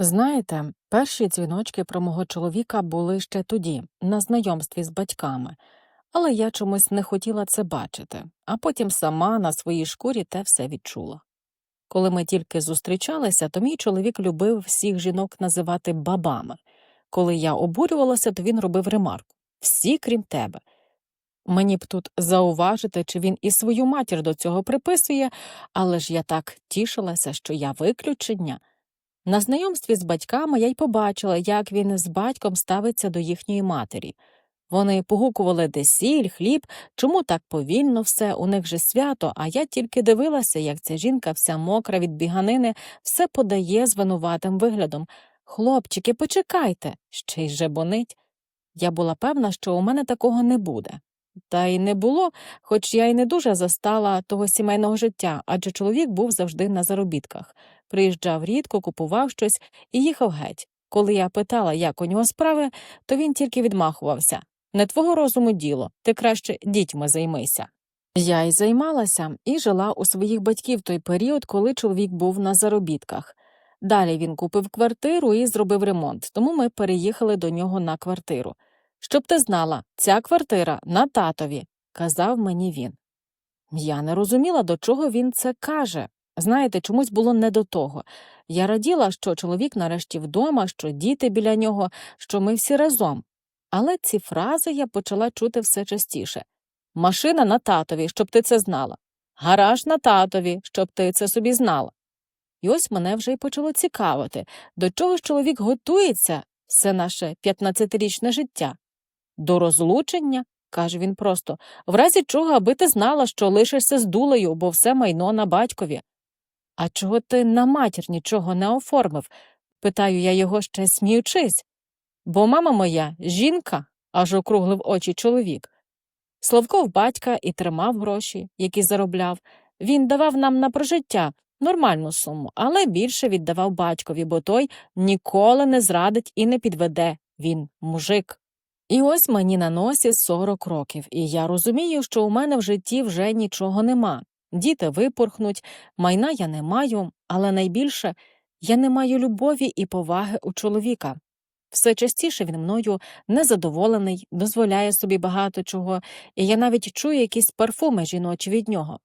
Знаєте, перші дзвіночки про мого чоловіка були ще тоді, на знайомстві з батьками, але я чомусь не хотіла це бачити, а потім сама на своїй шкурі те все відчула. Коли ми тільки зустрічалися, то мій чоловік любив всіх жінок називати бабами. Коли я обурювалася, то він робив ремарку всі крім тебе. Мені б тут зауважити, чи він і свою матір до цього приписує, але ж я так тішилася, що я виключення. На знайомстві з батьками я й побачила, як він з батьком ставиться до їхньої матері. Вони погукували де сіль, хліб, чому так повільно все, у них же свято, а я тільки дивилася, як ця жінка, вся мокра від біганини, все подає з винуватим виглядом. Хлопчики, почекайте, ще й жебонить. Я була певна, що у мене такого не буде. Та й не було, хоч я й не дуже застала того сімейного життя, адже чоловік був завжди на заробітках. Приїжджав рідко, купував щось і їхав геть. Коли я питала, як у нього справи, то він тільки відмахувався не твого розуму діло, ти краще дітьми займися. Я й займалася і жила у своїх батьків той період, коли чоловік був на заробітках. Далі він купив квартиру і зробив ремонт, тому ми переїхали до нього на квартиру. Щоб ти знала, ця квартира на татові, казав мені він. Я не розуміла, до чого він це каже. Знаєте, чомусь було не до того. Я раділа, що чоловік нарешті вдома, що діти біля нього, що ми всі разом. Але ці фрази я почала чути все частіше машина на татові, щоб ти це знала, гараж на татові, щоб ти це собі знала. І ось мене вже й почало цікавити, до чого ж чоловік готується все наше 15-річне життя. До розлучення, каже він просто, в разі чого, аби ти знала, що лишишся з дулею, бо все майно на батькові. А чого ти на матір нічого не оформив? питаю я його ще сміючись. Бо мама моя жінка, аж округлив очі чоловік. Словков батька і тримав гроші, які заробляв. Він давав нам на прожиття нормальну суму, але більше віддавав батькові, бо той ніколи не зрадить і не підведе. Він мужик. І ось мені на носі 40 років, і я розумію, що у мене в житті вже нічого нема. Діти випорхнуть, майна я не маю, але найбільше я не маю любові і поваги у чоловіка. Все частіше він мною незадоволений, дозволяє собі багато чого, і я навіть чую якісь парфуми жіночі від нього.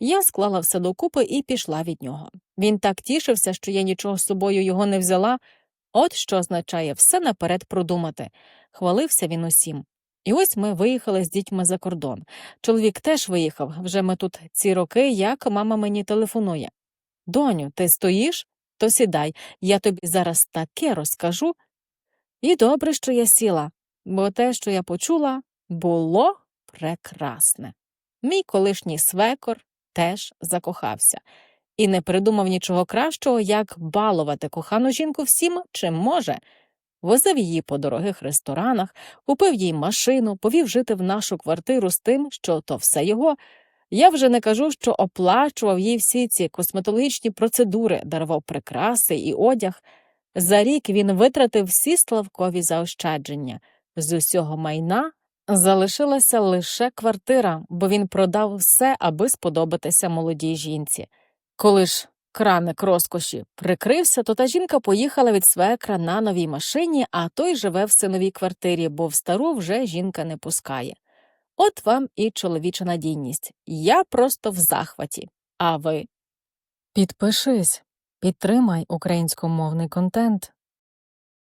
Я склала все докупи і пішла від нього. Він так тішився, що я нічого з собою його не взяла, от що означає все наперед продумати. Хвалився він усім. І ось ми виїхали з дітьми за кордон. Чоловік теж виїхав, вже ми тут ці роки, як мама мені телефонує. Доню, ти стоїш? То сідай, я тобі зараз таке розкажу. І добре, що я сіла, бо те, що я почула, було прекрасне. Мій колишній свекор теж закохався і не придумав нічого кращого, як балувати кохану жінку всім, чим може. Возив її по дорогих ресторанах, купив їй машину, повів жити в нашу квартиру з тим, що то все його. Я вже не кажу, що оплачував їй всі ці косметологічні процедури, дарував прикраси і одяг. За рік він витратив всі славкові заощадження. З усього майна залишилася лише квартира, бо він продав все, аби сподобатися молодій жінці. Коли ж краник розкоші прикрився, то та жінка поїхала від свекра на новій машині, а той живе в синовій квартирі, бо в стару вже жінка не пускає. От вам і чоловіча надійність. Я просто в захваті. А ви? Підпишись, підтримай українськомовний контент.